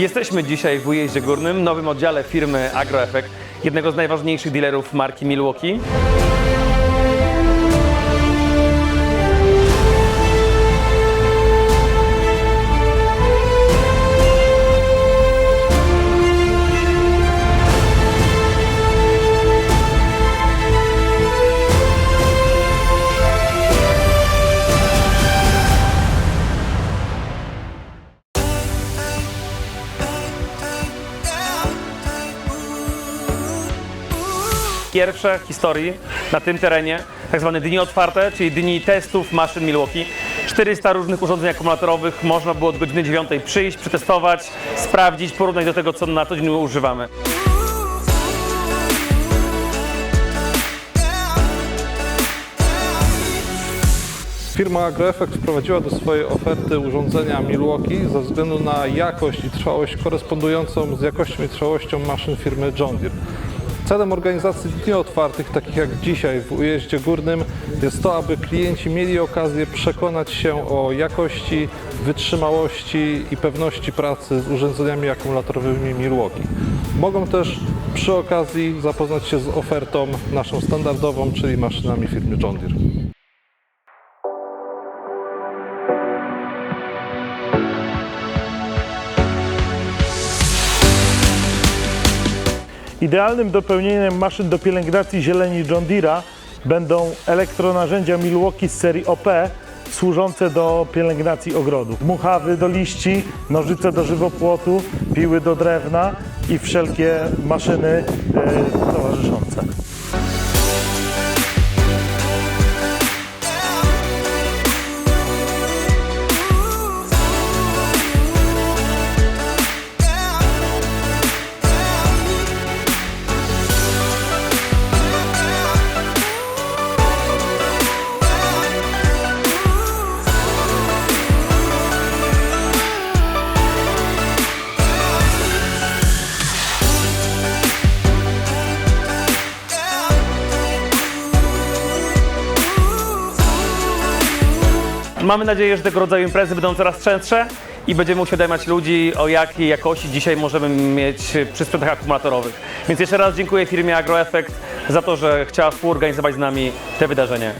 Jesteśmy dzisiaj w Ujeździe Górnym, nowym oddziale firmy AgroEffect, jednego z najważniejszych dealerów marki Milwaukee. Pierwsze w historii na tym terenie, tak zwane dni otwarte, czyli dni testów maszyn Milwaukee. 400 różnych urządzeń akumulatorowych, można było od godziny 9 przyjść, przetestować, sprawdzić, porównać do tego, co na co dzień używamy. Firma AgroEffect wprowadziła do swojej oferty urządzenia Milwaukee ze względu na jakość i trwałość korespondującą z jakością i trwałością maszyn firmy John Deere. Celem organizacji Dni Otwartych, takich jak dzisiaj w Ujeździe Górnym, jest to, aby klienci mieli okazję przekonać się o jakości, wytrzymałości i pewności pracy z urządzeniami akumulatorowymi Milwaukee. Mogą też przy okazji zapoznać się z ofertą naszą standardową, czyli maszynami firmy John Deere. Idealnym dopełnieniem maszyn do pielęgnacji zieleni John Deere'a będą elektronarzędzia Milwaukee z serii OP służące do pielęgnacji ogrodów. Dmuchawy do liści, nożyce do żywopłotu, piły do drewna i wszelkie maszyny e, towarzyszące. Mamy nadzieję, że tego rodzaju imprezy będą coraz częstsze i będziemy uświadamiać ludzi, o jakiej jakości dzisiaj możemy mieć przy sprzętach akumulatorowych. Więc jeszcze raz dziękuję firmie AgroEffect za to, że chciała współorganizować z nami te wydarzenie.